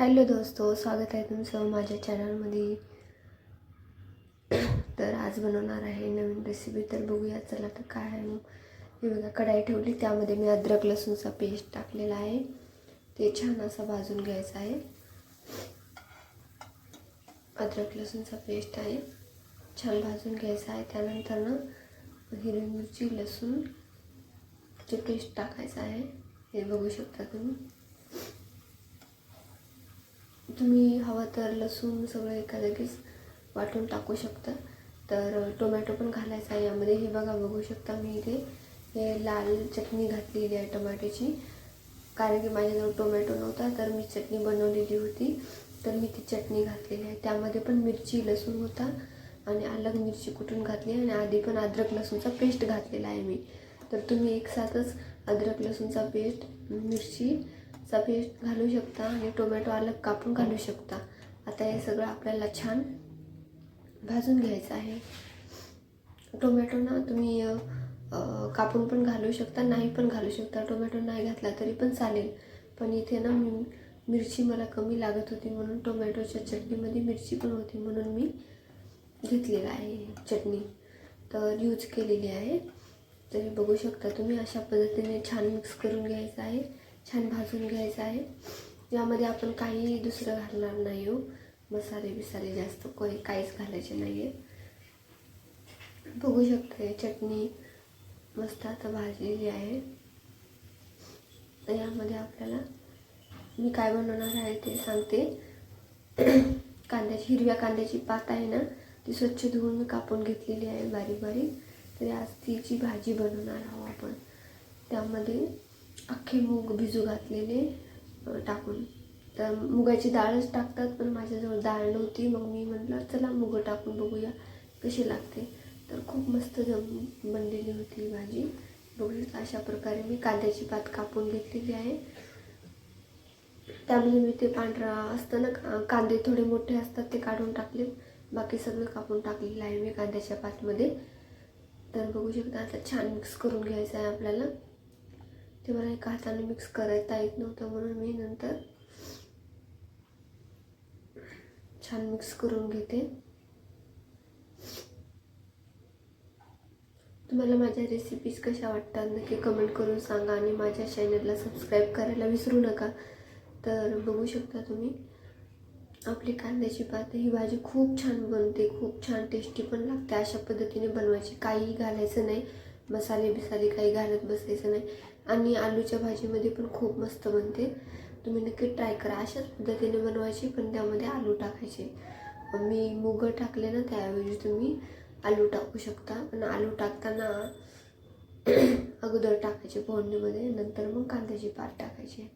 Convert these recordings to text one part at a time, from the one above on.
Hello दोस्तो स्वागत आहे तुमचं माझ्या चॅनलमध्ये तर आज बनवणार आहे नवीन रेसिपी तर बघूया चला तर काय आहे मग. मी बघा कढाई ठेवली त्यामध्ये मी अद्रक लसूणचा पेस्ट टाकलेला आहे. ते छान असं भाजून घ्यायचं आहे. अद्रक लसूणचा पेस्ट आहे. छान भाजून घ्यायचा आहे. त्यानंतर ना हिरवी मिरची लसूण पेस्ट टाकायचं आहे. हे बघू शकता तुम्ही. तुम्ही हवं तर लसूण सगळं एका जागीच वाटून टाकू शकता. तर टोमॅटो पण घालायचा आहे यामध्ये. हे बघा बघू शकता मी इथे. हे लाल चटणी घातलेली आहे टोमॅटोची कारण की माझ्याजवळ टोमॅटो नव्हता तर मी चटणी बनवलेली होती. तर मी ती चटणी घातलेली आहे. त्यामध्ये पण मिरची लसूण होता. आणि अलग मिरची कुटून घातली आणि आधी पण अद्रक लसूणचा पेस्ट घातलेला आहे मी. तर तुम्ही एक साथच अद्रक लसूणचा पेस्ट मिरची चा पेस्ट घालू शकता आणि टोमॅटो अलग कापून घालू शकता. आता हे सगळं आपल्याला छान भाजून घ्यायचं आहे. टोमॅटो ना तुम्ही कापून पण घालू शकता नाही पण घालू शकता. टोमॅटो नाही घातला तरी पण चालेल. पण इथे ना मी मिरची मला कमी लागत होती म्हणून टोमॅटोच्या चटणीमध्ये मिरची पण होती म्हणून मी घेतलेलं आहे चटणी. तर यूज केलेली आहे. तरी बघू शकता तुम्ही अशा पद्धतीने छान मिक्स करून घ्यायचं आहे. छान भाजून घ्यायचं आहे. यामध्ये आपण काही दुसरं घालणार नाही हो. मसाले बिसाले जास्त कोणी काहीच घालायचे नाही आहे बघू शकता चटणी मस्त आता भाजलेली आहे. तर यामध्ये आपल्याला मी काय बनवणार आहे ते सांगते. कांद्याची हिरव्या कांद्याची पात आहे ना ती स्वच्छ धुवून मी कापून घेतलेली आहे बारीक बारीक तर आज तिची भाजी बनवणार आहोत आपण. त्यामध्ये अख्खे मूग भिजू घातलेले टाकून. तर मुगाची डाळच टाकतात पण माझ्याजवळ डाळ नव्हती. मग मी म्हटलं चला मुग टाकून बघूया कशी लागते. तर खूप मस्त जम बनलेली होती भाजी. बघू अशा प्रकारे मी कांद्याची पात कापून घेतलेली आहे. त्यामध्ये मी ते पांढरा असतं ना का- कांदे थोडे मोठे असतात ते काढून टाकले. बाकी सगळं कापून टाकलेलं आहे मी कांद्याच्या पातमध्ये. तर बघू शकता आता छान मिक्स करून घ्यायचं आहे आपल्याला. ते मला एका हाताने मिक्स करायला येत नव्हतं म्हणून मी नंतर छान मिक्स करून घेते. तुम्हाला माझ्या रेसिपीज कशा वाटतात नक्की कमेंट करून सांगा आणि माझ्या चॅनलला सबस्क्राईब करायला विसरू नका. तर बघू शकता तुम्ही आपली कांद्याची पात ही भाजी खूप छान बनते खूप छान टेस्टी पण लागते. अशा पद्धतीने बनवायची काही घालायचं नाही. मसाले बिसाले काही घालत बसायचं नाही. आणि आलूच्या भाजीमध्ये पण खूप मस्त बनते. तुम्ही नक्की ट्राय करा. अशाच पद्धतीने बनवायची पण त्यामध्ये आलू टाकायचे. मी मुग टाकले ना त्याऐवजी तुम्ही आलू टाकू शकता. पण आलू टाकताना अगोदर टाकायचे फोडणीमध्ये नंतर मग कांद्याची पात टाकायची.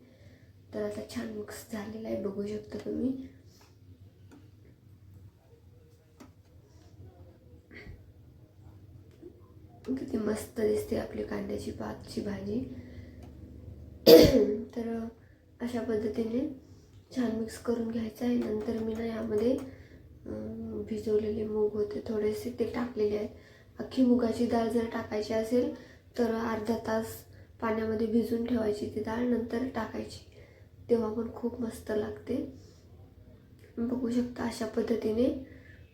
तर आता छान मिक्स झालेला आहे बघू शकता तुम्ही. किती मस्त दिसते आपली कांद्याची पातची भाजी. तर अशा पद्धतीने छान मिक्स करून घ्यायचं आहे. नंतर मी ना यामध्ये भिजवलेले मूग होते थोडेसे ते टाकलेले आहेत. अख्खी मुगाची डाळ जर टाकायची असेल तर अर्धा तास पाण्यामध्ये भिजून ठेवायची ती डाळ नंतर टाकायची. तेव्हा पण खूप मस्त लागते. बघू शकता अशा पद्धतीने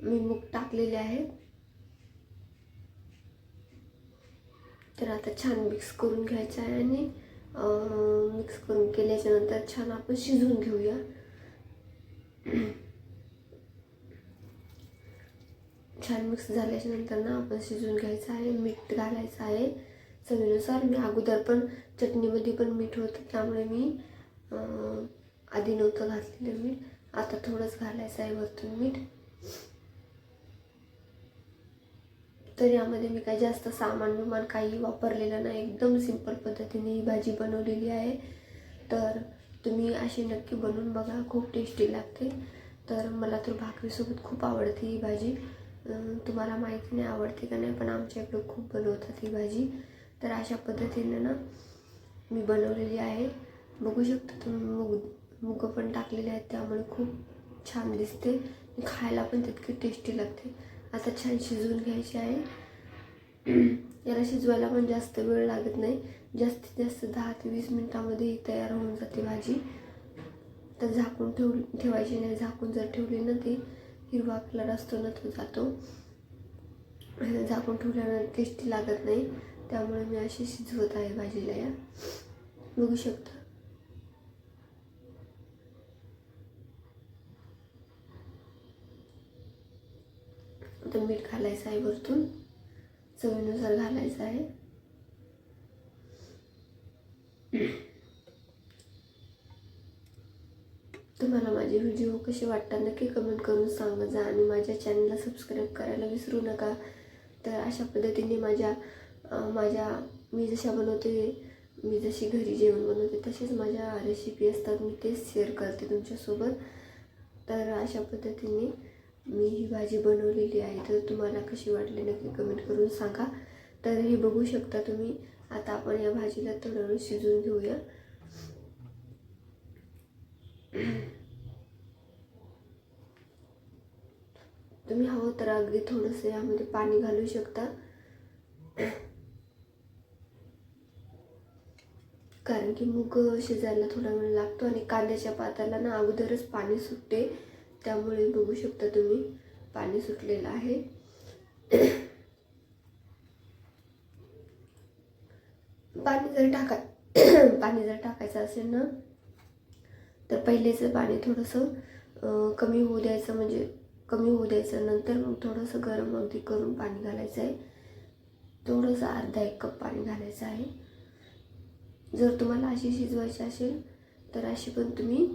मी मूग टाकलेले आहेत. तर आता छान मिक्स करून घ्यायचं आहे आणि मिक्स करून केल्याच्यानंतर छान आपण शिजवून घेऊया. छान मिक्स झाल्याच्यानंतर ना आपण शिजवून घ्यायचं आहे मीठ घालायचं आहे. चवीनुसार मी अगोदर पण चटणीमध्ये पण मीठ होतं त्यामुळे मी आधी नव्हतं घातलेलं मीठ. आता थोडंच घालायचं आहे वरतून मीठ. तर यामध्ये मी काही जास्त सामान विमान काही वापरलेलं नाही. एकदम सिंपल पद्धतीने ही भाजी बनवलेली आहे. तर तुम्ही अशी नक्की बनवून बघा खूप टेस्टी लागते. तर मला तर भाकरीसोबत खूप आवडते ही भाजी. तुम्हाला माहिती नाही आवडते का नाही पण आमच्या इकडं खूप बनवतात ही भाजी. तर अशा पद्धतीने ना मी बनवलेली आहे. बघू शकता तुम्ही मुग मुगं पण टाकलेले आहेत त्यामुळे खूप छान दिसते. खायला पण तितकी टेस्टी लागते. आता छान शिजवून घ्यायची आहे. याला शिजवायला पण जास्त वेळ लागत नाही. जास्तीत जास्त दहा ते वीस मिनटामध्ये ही तयार होऊन जाते भाजी. तर झाकून ठेव ठेवायची नाही. झाकून जर ठेवली ना ती हिरवा कलर असतो ना तो जातो झाकून ठेवल्यानं टेस्टी लागत नाही. त्यामुळे मी अशी शिजवत आहे भाजीला या. बघू शकता. आता मीठ घालायचं आहे वरतून? चवीनुसार घालायचं आहे. तुम्हाला माझे व्हिडिओ कसे वाटतात नक्की कमेंट करून सांगा. जा आणि माझ्या चॅनलला सबस्क्राईब करायला विसरू नका तर अशा पद्धतीने माझ्या माझ्या मी जशा बनवते मी जशी घरी जेवण बनवते तसेच माझ्या रेसिपी असतात. मी तेच शेअर करते तुमच्यासोबत. तर अशा पद्धतीने मी ही भाजी बनवलेली आहे. तर तुम्हाला कशी वाटली नक्की कमेंट करून सांगा. तर हे बघू शकता तुम्ही. आता आपण या भाजीला थोडं वेळ शिजवून घेऊया. तुम्ही हवं तर अगदी थोडंसं यामध्ये पाणी घालू शकता. कारण की मूग शिजायला थोडा वेळ लागतो आणि कांद्याच्या पाताला ना अगोदरच पाणी सुटते. त्यामुळे बघू शकता तुम्ही पाणी सुटलेलं आहे. पाणी जर टाका पाणी जर टाकायचं असेल ना तर पहिलेचं पाणी थोडंसं कमी होऊ द्यायचं म्हणजे कमी होऊ द्यायचं. नंतर मग थोडंसं गरम अगदी करून पाणी घालायचं आहे. थोडंसं अर्धा एक कप पाणी घालायचं आहे. जर तुम्हाला अशी शिजवायची असेल तर अशी पण तुम्ही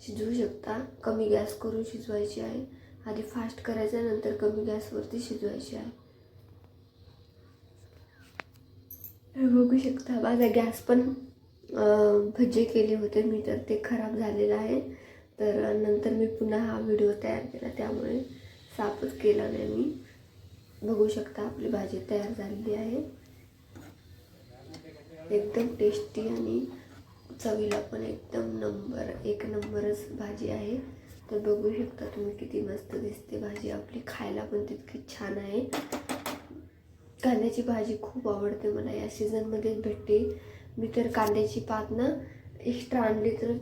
शिजवू शकता. कमी गॅस करून शिजवायची आहे. आधी फास्ट करायचं नंतर कमी गॅसवरती शिजवायची आहे. बघू शकता माझा गॅस पण भज्जे भजे केले होते मी तर ते खराब झालेलं आहे. तर नंतर मी पुन्हा हा व्हिडिओ तयार केला त्यामुळे साफच केला नाही मी. बघू शकता आपली भाजी तयार झालेली आहे. एकदम टेस्टी आणि चवीला पण एकदम नंबर एक नंबरच भाजी आहे. तर बघू शकता तुम्ही किती मस्त दिसते भाजी. आपली खायला पण तितकी छान आहे. कांद्याची भाजी खूप आवडते मला. या सीझनमध्येच भेटते. मी तर कांद्याची पात ना एक्स्ट्रा आणली तर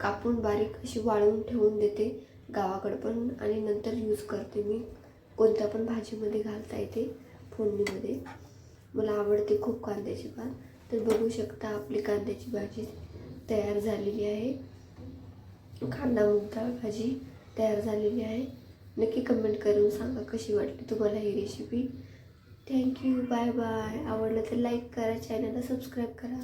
कापून बारीक अशी वाळवून ठेवून देते गावाकडं पण आणि नंतर यूज करते मी. कोणत्या पण भाजीमध्ये घालता येते फोडणीमध्ये. मला आवडते खूप कांद्याची पात. तर बघू शकता आपली कांद्याची भाजी. तयार झालेली आहे. कांदा मुगडाळ भाजी तयार झालेली आहे. नक्की कमेंट करून सांगा कशी वाटली तुम्हाला ही recipe thank you bye bye आवडलं तर लाईक करा चॅनलला सबस्क्राईब करा.